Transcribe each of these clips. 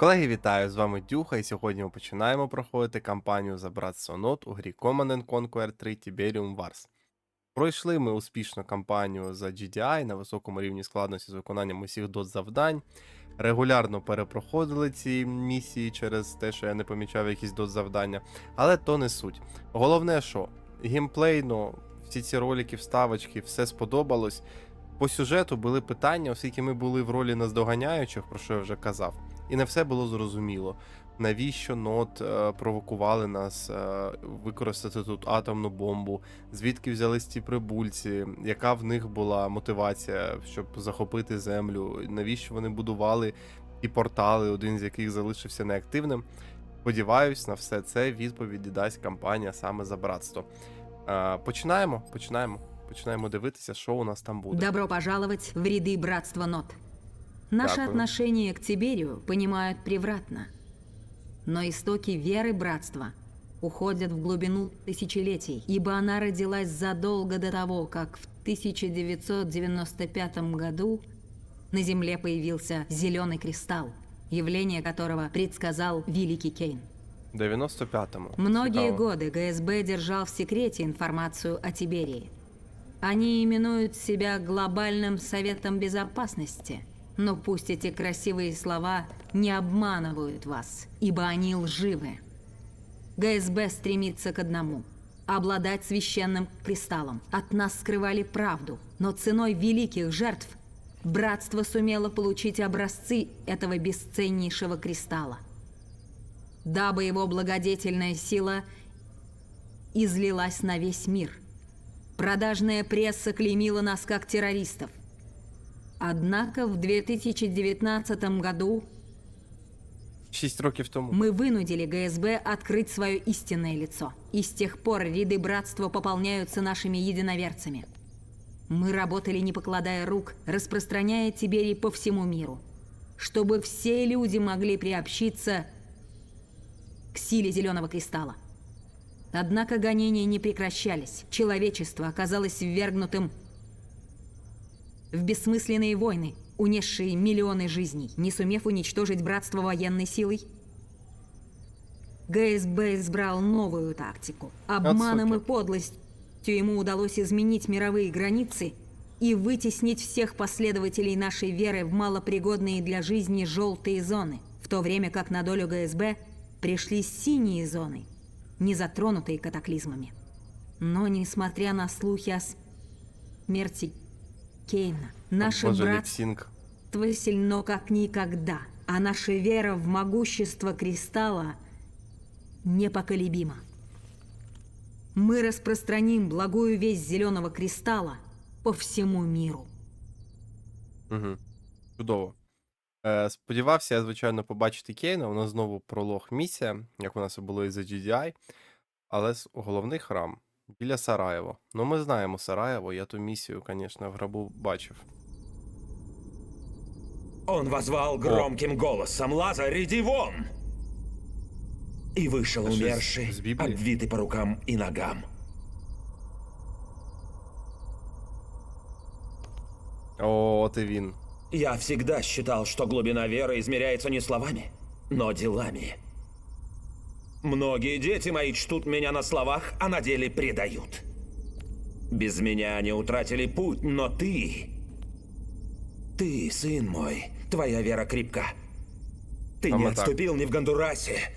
Колеги, вітаю! З вами Дюха, і сьогодні ми починаємо проходити кампанію за братство нот у грі Command Conquer 3 Tiberium Wars. Пройшли ми успішно кампанію за GDI на високому рівні складності з виконанням усіх дот завдань. Регулярно перепроходили ці місії через те, що я не помічав якісь дот завдання, але то не суть. Головне, що геймплейно, всі ці ролики, вставочки, все сподобалось. По сюжету були питання, оскільки ми були в ролі наздоганяючих, про що я вже казав. І не все було зрозуміло. Навіщо нот е, провокували нас е, використати тут атомну бомбу? Звідки взялись ці прибульці? Яка в них була мотивація, щоб захопити землю? Навіщо вони будували ті портали, один з яких залишився неактивним? Сподіваюсь, на все це відповіді дасть кампанія саме за братство. Е, починаємо, починаємо. Починаємо дивитися, що у нас там буде. Добро пожаловать в ряды Братства Нот. Наше Дякую. отношение к Тиберию понимают превратно. Но истоки веры Братства уходят в глубину тысячелетий, ибо она родилась задолго до того, как в 1995 году на Земле появился зеленый кристалл, явление которого предсказал Великий Кейн. В 95-му. Многие Цікаво. годы ГСБ держал в секрете информацию о Тиберии. Они именуют себя Глобальным Советом Безопасности. Но пусть эти красивые слова не обманывают вас, ибо они лживы. ГСБ стремится к одному – обладать священным кристаллом. От нас скрывали правду, но ценой великих жертв Братство сумело получить образцы этого бесценнейшего кристалла. Дабы его благодетельная сила излилась на весь мир. Продажная пресса клеймила нас как террористов. Однако в 2019 году Шість років тому. мы вынудили ГСБ открыть свое истинное лицо. И с тех пор ряды братства пополняются нашими единоверцами. Мы работали, не покладая рук, распространяя Тиберий по всему миру. Чтобы все люди могли приобщиться к силе Зеленого Кристалла. Однако гонения не прекращались. Человечество оказалось ввергнутым в бессмысленные войны, унесшие миллионы жизней, не сумев уничтожить братство военной силой. ГСБ избрал новую тактику. Обманом и подлостью ему удалось изменить мировые границы и вытеснить всех последователей нашей веры в малопригодные для жизни желтые зоны, в то время как на долю ГСБ пришли синие зоны, не затронутые катаклизмами. Но, несмотря на слухи о смерти Кейна, наше Боже, братство ліпсінг. Сильно как никогда, а наша вера в могущество Кристалла непоколебима. Мы распространим благую весть Зеленого Кристалла по всему миру. Угу. Чудово. Е, сподівався, я, звичайно, побачити Кейна. У нас знову пролог місія, як у нас і було і за GDI. Але головний храм біля Сараєво. Ну, ми знаємо Сараєво, я ту місію, звісно, в грабу бачив. Он возвал громким голосом «Лазарь, иди вон!» И вышел Это что, из- умерший, из Библии? обвитый по рукам и ногам. О, от і він. Я всегда считал, что глубина веры измеряется не словами, но делами. Многие дети мои чтут меня на словах, а на деле предают. Без меня они утратили путь, но ты... Ты, сын мой, твоя вера крепка. Ты не Прямо так. отступил ни в Гондурасе,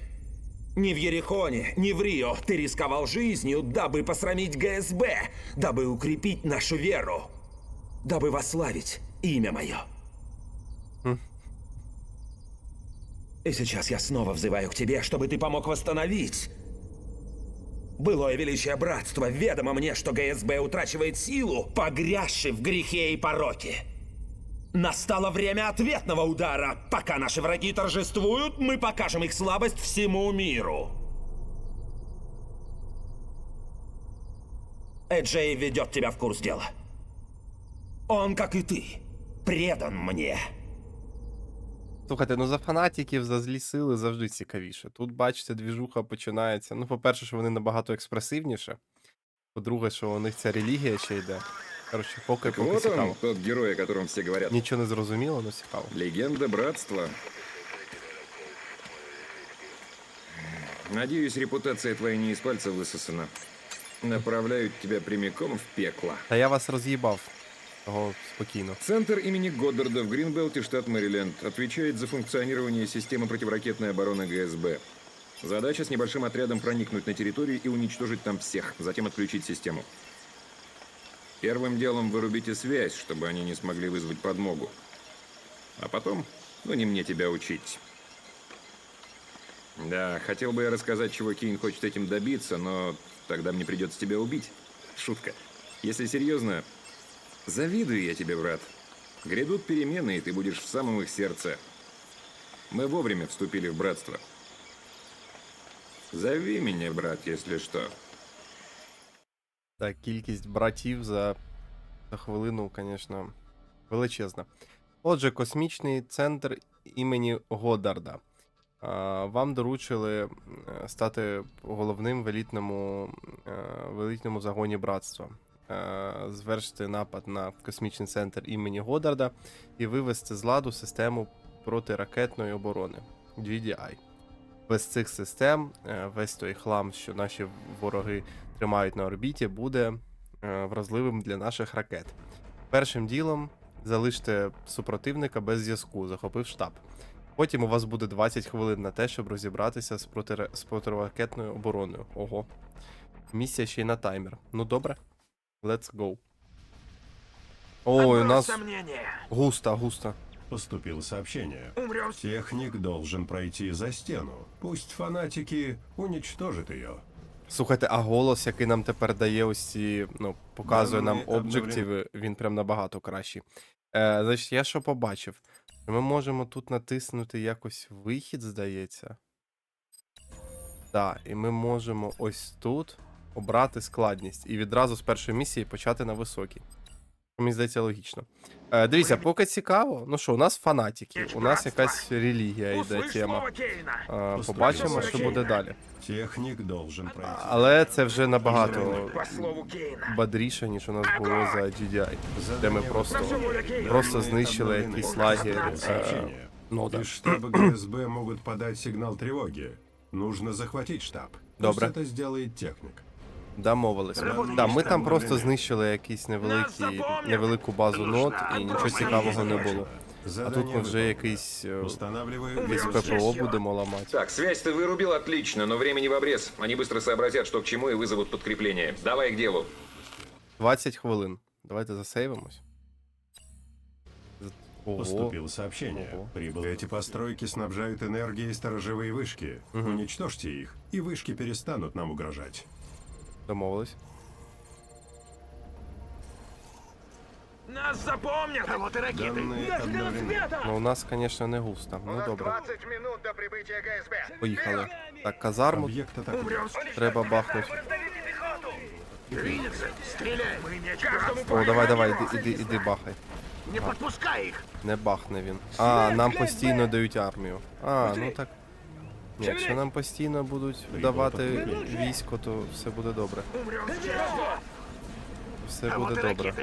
ни в Ерехоне, ни в Рио. Ты рисковал жизнью, дабы посрамить ГСБ, дабы укрепить нашу веру, дабы вославить имя мое. И сейчас я снова взываю к тебе, чтобы ты помог восстановить. Былое величие братства ведомо мне, что ГСБ утрачивает силу, погрязший в грехе и пороке. Настало время ответного удара. Пока наши враги торжествуют, мы покажем их слабость всему миру. Эджей ведет тебя в курс дела. Он, как и ты, предан мне. Слухайте, ну за фанатиків, за злі сили завжди цікавіше. Тут, бачите, двіжуха починається. Ну, по-перше, що вони набагато експресивніше. По-друге, що у них ця релігія ще йде. Коротше, поки Так поки вот он, тот герой, о котором все говорят. Нічого не зрозуміло, але цікаво. Легенда братства. Надеюсь, репутация твоя не из пальца высосана. Направляют тебя прямиком в пекло. Та я вас роз'їбав. Того спокійно. Центр имени Годдарда в Гринбелте, штат Мэриленд, отвечает за функционирование системы противоракетной обороны ГСБ. Задача с небольшим отрядом проникнуть на территорию и уничтожить там всех, затем отключить систему. Первым делом вырубите связь, чтобы они не смогли вызвать подмогу. А потом, ну не мне тебя учить. Да, хотел бы я рассказать, чего Кейн хочет этим добиться, но тогда мне придется тебя убить. Шутка. Если серьезно, завидую я тебе, брат. Грядут перемены, и ты будешь в самом их сердце. Мы вовремя вступили в братство. Зови меня, брат, если что. Так, кількість братів за, за хвилину, звісно, величезна. Отже, космічний центр імені Годдарда. А, Вам доручили е, стати головним в елітному, е, в елітному загоні братства. Е, Звершити напад на космічний центр імені Годдарда і вивести з ладу систему протиракетної оборони GDI. Без цих систем е, весь той хлам, що наші вороги тримають на орбіті, буде е, вразливим для наших ракет. Першим ділом залиште супротивника без зв'язку, захопив штаб. Потім у вас буде 20 хвилин на те, щоб розібратися з, протире... з протиракетною обороною. Ого. Місія ще й на таймер. Ну добре. Let's go. Ой, у нас густо, густо. Поступило сообщение. Техник должен пройти за стену. Пусть фанатики уничтожат ее. Слухайте, а голос, який нам тепер дає ось ці, ну, показує нам об'єктиви, він прям набагато кращий. Е, значить, я що побачив? Ми можемо тут натиснути якось вихід, здається. Так, і ми можемо ось тут обрати складність і відразу з першої місії почати на високій. Мені здається, логічно. Е, дивіться, поки цікаво, ну що, у нас фанатики, у нас якась релігія йде тема. Е, побачимо, що буде далі. Техник должен пройти. Але це вже набагато бодріше, ніж у нас було за GDI, де ми просто, просто знищили якісь лаги. Е, ну да. Из штаба ГСБ могут подать сигнал тревоги. Нужно захватить штаб. Пусть Добре. это сделает техник. Домовились. Да, ми там просто знищили якісь невеликі, невелику базу нот і нічого цікавого не було. А тут Задание ми вже выполнено. якийсь, е, Устанавливаю якийсь вирус. ППО будемо ламати. Так, связь ты вырубил, отлично, но времени в обрез. Они быстро сообразят, что к чему, и вызовут подкрепление. Давай к делу. 20 хвилин. Давайте засейвимось. З- Ого. Поступило сообщение. Ого. Прибыл. Эти постройки снабжают энергией сторожевые вышки. Уничтожьте их, и вышки перестанут нам угрожать. Домовились. Нас запомнят! А вот и ракеты! Данные обновлены. Ну, у нас, звісно, не густо. Ну добре. 20 минут до прибытия ГСБ. Поїхали. Так, казарму Объект атакуют. треба бахнути. Видится? Стреляй! Мы не каждому О, давай, давай, іди, іди, іди бахай. Не подпускай их! Не бахне він. А, нам постійно дають армію. А, ну так. ні, якщо нам постійно будуть давати військо, то все буде добре. Все буде добре.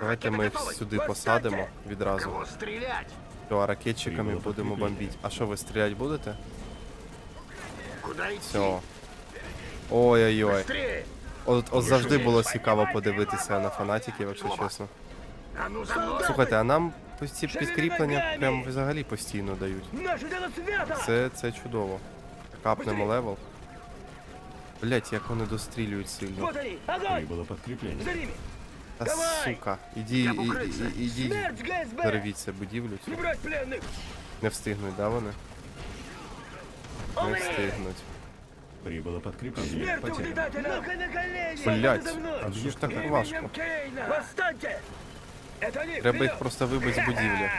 Давайте ми їх сюди посадимо відразу. Кого стрелять? То, а ракетчиками будемо бомбити. А що, ви стріляти будете? Куда идти? Все. Ой-ой-ой. Быстрее! От, от завжди було цікаво подивитися на фанатиків, якщо чесно. А ну за мной! Слухайте, а нам ось ці підкріплення прям взагалі постійно дають. Це, це чудово. Капнемо левел. Блять, як вони дострілюють сильно. Прибыло подкрепление. Та сука, іді, і, і, і, зарвіться будівлю цю. Не встигнуть, да вони? Не встигнуть. Прибыло подкрепление. Блять, а що ж так важко? Треба їх просто вибити з будівлі.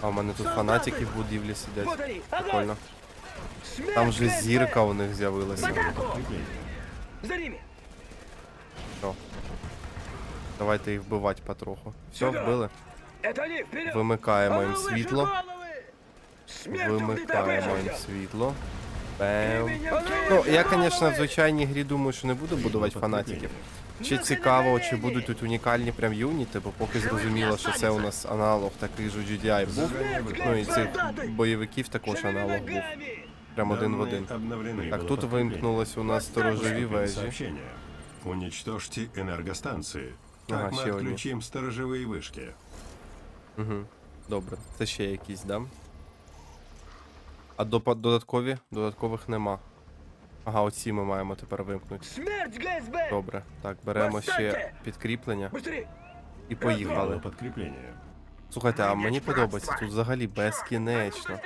А у мене тут фанатики в будівлі сидять. Прикольно. Там же зірка у них з'явилася. Подкрепление. Все. Давайте їх вбивати потроху. Все, вбили. Вимикаємо їм світло. Вимикаємо їм світло. Бем. Ну, я, звісно, в звичайній грі думаю, що не буду будувати фанатиків. Ще цікаво, чи будуть тут унікальні прям юніти, бо поки зрозуміло, що це у нас аналог такий же GDI був. Ну і цих бойовиків також аналог був. Прям один в Данные один. обновлены. Так, Было тут подкрепление. вимкнулись у нас сторожові Поступило вежі. Сообщение. Уничтожьте энергостанции. Так Ага, мы ще одні. отключим сторожевые вышки. Угу. Добре. Це ще якісь, да? А допа- додаткові? Додаткових нема. Ага, оці ми маємо тепер вимкнути. Смерть ГСБ! Добре. Так, беремо ще Восстаньте! підкріплення Быстрее! і Было поїхали. подкрепление. Слухайте, а мені подобається, тут взагалі безкінечно.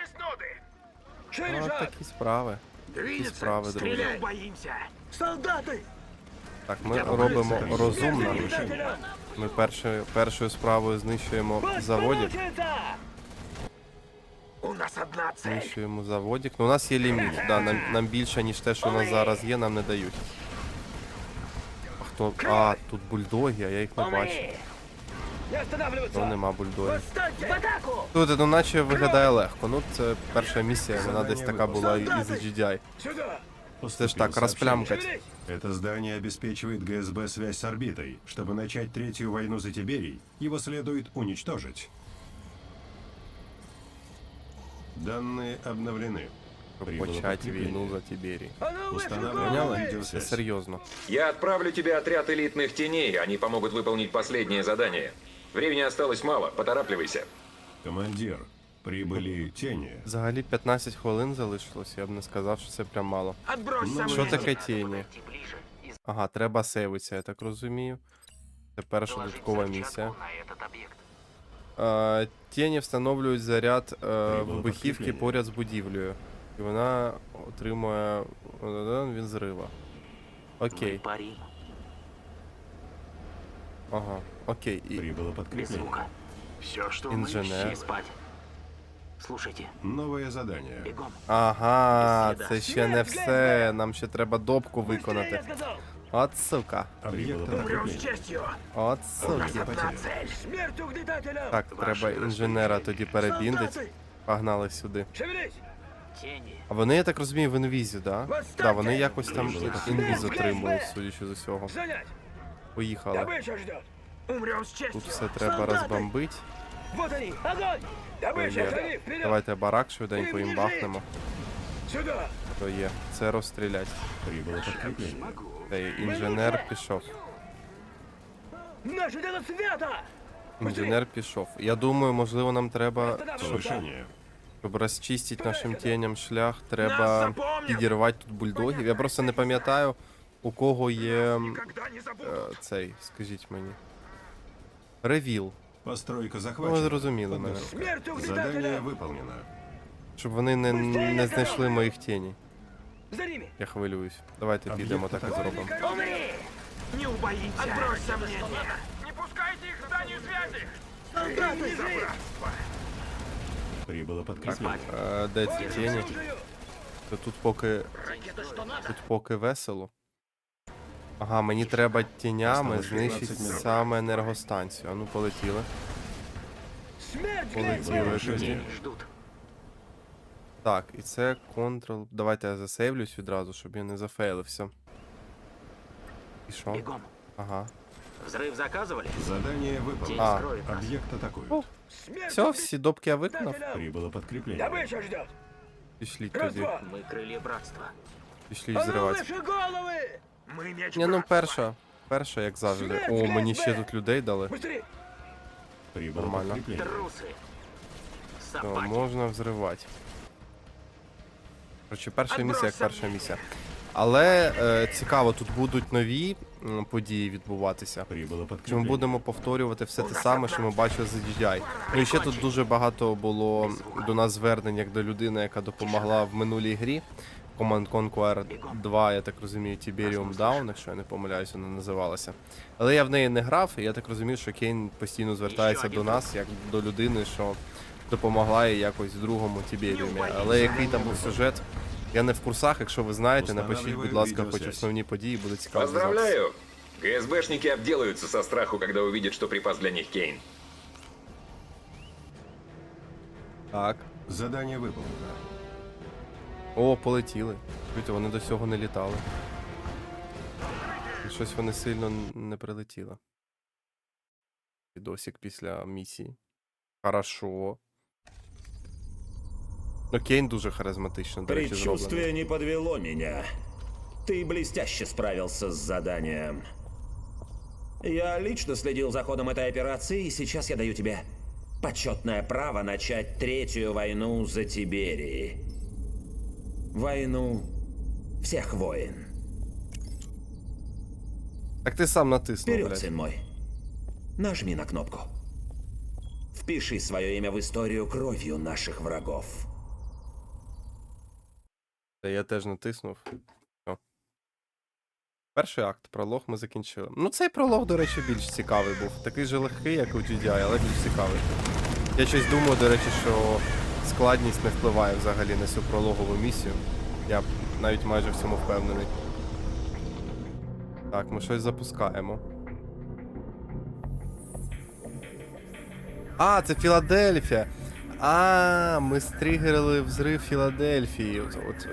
Че Ну, от лежат? такі справи. Такі справи, друзі. Стреляй! боимся! Солдаты! Так, ми робимо розумно. Предателям! Ми першою, першою справою знищуємо заводик. получится! У нас одна цель. Знищуємо заводик. Ну, у нас є ліміт, да, нам, нам більше, ніж те, що у нас зараз є, нам не дають. А хто. А, тут бульдоги, а я їх не бачу. Умри! Не останавливаться! Ну, нема бульдогів. Восстаньте! В атаку! Тут, ну, наче виглядає легко. Ну, це перша місія, вона десь така була і з GDI. Сюда! Це ж Поступило так, сообщение. розплямкать. Шевелись! Это здание обеспечивает ГСБ связь с орбитой. Чтобы начать третью войну за Тиберий, его следует уничтожить. Данные обновлены. Прибыло Почать подкрепление. війну за Тіберій. А ну, выше Устанавливаю головы! Поняли? Це видеосвязь. серйозно. Я отправлю тебе отряд элитных теней, они помогут выполнить последнее задание. Времени осталось мало, поторапливайся. Командир, прибыли тени. Взагалі 15 хвилин залишилось, я б не сказав, що це прям мало. Отбрось Ну, Що сомнения. таке тіні? Ага, треба сейвитися, я так розумію. Це перша додаткова місія. Е, Тіні встановлюють заряд е, вибухівки підкріплення. поряд з будівлею. І вона отримує один від зрива. Окей. Ага, окей. І Прибыло подкрепление. Все, что Инженер. мы ищем, спать. Слушайте, Новое задание. бегом. Ага, Бесіда. це ще не все. Нам ще треба допку Быстрее, виконати. я сказал! От сука. Объект Прибыло Умрем с подкрепления. честью! От У нас суки. одна цель! Смерть угнетателям! Так, треба інженера тоді перебіндить. Солдаты! Погнали сюди. Шевелись! Тени. А вони, я так розумію, в інвізі, да? Восстаньте! Да, вони якось там Прибули. інвіз Смерть отримують, ГСБ! судячи з усього. Занять! Поїхали. Добыча ждет! Умрем с честью! Тут все треба Солдаты! розбомбити. Вот они! Огонь! Добыча, Є. гони! Вперед! Давайте барак швиденько їм бахнемо. Сюда! То є. Це розстрілять. Прибыло Цей інженер пішов. Наше дело свято! Інженер пішов. Я думаю, можливо, нам треба, щоб, Повышение. щоб розчистити нашим тіням шлях, треба підірвати тут бульдогів. Я просто не пам'ятаю, у кого є Никогда не забуду! е, цей, скажіть мені. Ревіл. Постройка Ну, захвачена. ви зрозуміли мене. Смерть Задание выполнено. Щоб вони не, не знайшли моїх тіней. За ними! Я хвилююсь. Давайте Об'єкт підемо так і зробимо. Умри! Не убоимся. Отбрось сомнения! Не пускайте их к зданию связи. Солдаты! Прибыло подкрепление. Е, де ці тіні? Тут поки. Тут поки весело. Ага, мені треба тінями знищити саме енергостанцію. А ну полетіли. Смерть Полетіли тоді. Ждут. Так, і це Ctrl. Давайте я засейвлюсь відразу, щоб я не зафейлився. І що? Бегом. Ага. Взрыв заказывали? Задание Тень выполнено. А. скроет нас. Объект атакуют. О. Смерть Все, всі допки я виконав. угнетателям! Прибыло подкрепление. Добыча ждет! Пішліть Раз, тоді. два! Мы крылья братства. Пішліть А ну взривати. выше головы! Мы меч Ні, ну братства. перша. Перша, як завжди. О, мені ще тут людей дали. Быстрее! Прибыло Нормально. подкрепление. Трусы. То Собаки. можна взривати. Коротше, перша місія як перша місія. Але е, цікаво, тут будуть нові м, події відбуватися. Чи ми будемо повторювати все те саме, що ми бачили за GDI. Ну і ще тут дуже багато було до нас звернень як до людини, яка допомогла в минулій грі. Command Conquer 2, я так розумію, Tiberium Down, якщо я не помиляюсь, вона називалася. Але я в неї не грав, і я так розумію, що Кейн постійно звертається до нас, як до людини, що допомогла їй якось в другому Тіберіумі. Але який там був сюжет, я не в курсах. Якщо ви знаєте, напишіть, будь ласка, хоч основні події, буде цікаво. Поздравляю! ГСБшники обделаются со страху, когда увидят, что припас для них Кейн. Так. Задание выполнено. О, полетіли. Чуєте, вони до цього не літали. І щось вони сильно не прилетіли. Відосик після місії. Хорошо. Ну, Кейн дуже харизматично, до речі. Предчувствие не подвело меня. Ты блестяще справился с заданием. Я лично следил за ходом этой операции, и сейчас я даю тебе почетное право начать третью войну за Тиберии. Войну всех войн. Так ти сам натиснув, Вперед, блядь. сын мой. Нажми на кнопку. Впиши свое имя в историю кровью наших врагов. Та Я теж натиснув. Все. Перший акт, пролог ми закінчили. Ну, цей пролог, до речі, більш цікавий був. Такий же легкий, як у GDI, але більш цікавий. Я щось думаю, до речі, що складність не впливає взагалі на цю прологову місію. Я навіть майже в цьому впевнений. Так, ми щось запускаємо. А, це Філадельфія. А, ми стригерили взрив Філадельфії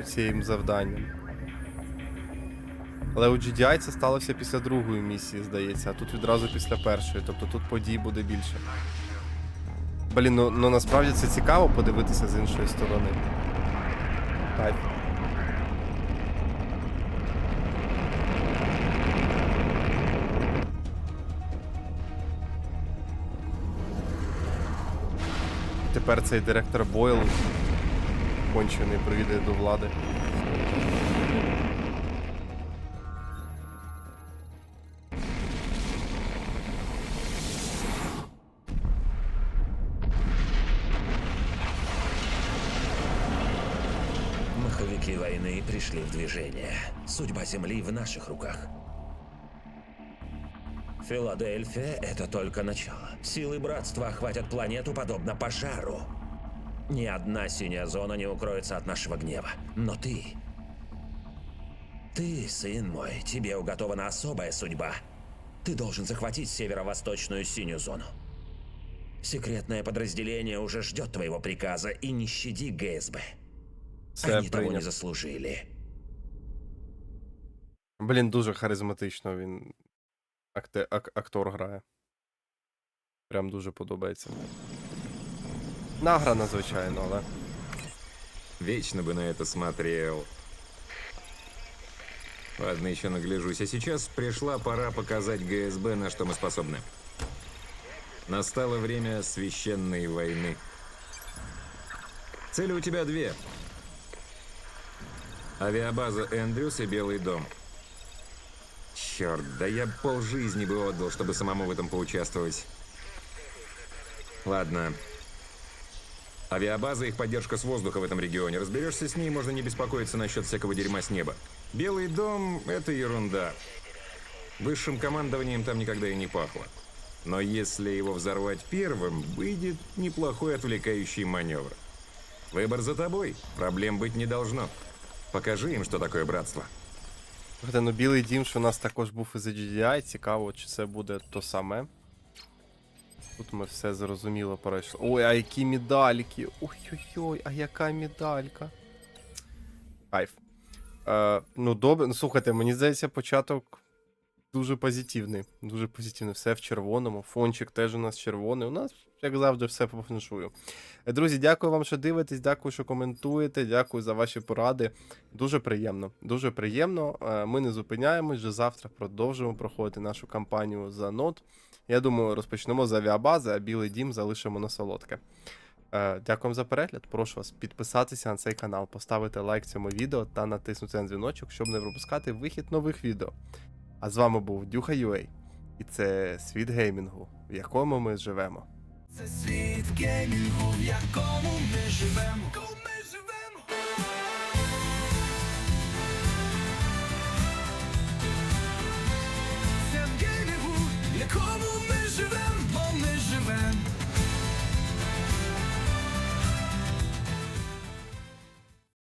цим завданням. Але у GDI це сталося після другої місії, здається, а тут відразу після першої, тобто тут подій буде більше. Блін, ну, ну насправді це цікаво подивитися з іншої сторони. Кайф. Тепер цей директор Бойл кончений прийде до влади. Маховики войны пришли в движение. Судьба Земли в наших руках. Филадельфия — это только начало. Силы Братства охватят планету подобно пожару. Ни одна синяя зона не укроется от нашего гнева. Но ты... Ты, сын мой, тебе уготована особая судьба. Ты должен захватить северо-восточную синюю зону. Секретное подразделение уже ждет твоего приказа и не щади ГСБ. Це Они того не заслужили. Блін, дуже харизматично він акте, ак, актор грає. Прям дуже подобається. Награна, звичайно, але. Вечно бы на это смотрел. Ладно, еще нагляжусь. А сейчас пришла пора показать ГСБ, на что мы способны. Настало время священной войны. Цели у тебя две. Авиабаза Эндрюс и Белый дом. Черт, да я полжизни бы отдал, чтобы самому в этом поучаствовать. Ладно, Авиабаза и их поддержка с воздуха в этом регионе. Разберешься с ней, можно не беспокоиться насчет всякого дерьма с неба. Белый дом — это ерунда. Высшим командованием там никогда и не пахло. Но если его взорвать первым, выйдет неплохой отвлекающий маневр. Выбор за тобой. Проблем быть не должно. Покажи им, что такое братство. Слухайте, ну білий дім, що у нас також був із GDI. Цікаво, чи це буде то саме. Тут ми все зрозуміло пройшли. Ой, а які медальки! Ой-ой-ой, а яка медалька. Кайф. Е, ну, добре, ну слухайте, мені здається, початок дуже позитивний. Дуже позитивний. Все в червоному. Фончик теж у нас червоний. У нас, як завжди, все по феншую. Е, Друзі, дякую вам, що дивитесь, дякую, що коментуєте, дякую за ваші поради. Дуже приємно. Дуже приємно. Е, Ми не зупиняємось. Вже завтра продовжуємо проходити нашу кампанію за нот. Я думаю, розпочнемо з авіабази, а білий дім залишимо на солодке. Е, Дякую за перегляд. Прошу вас підписатися на цей канал, поставити лайк цьому відео та натиснути на дзвіночок, щоб не пропускати вихід нових відео. А з вами був Дюха UA, і це світ геймінгу, в якому ми живемо. Це світ геймінгу, в якому ми живемо.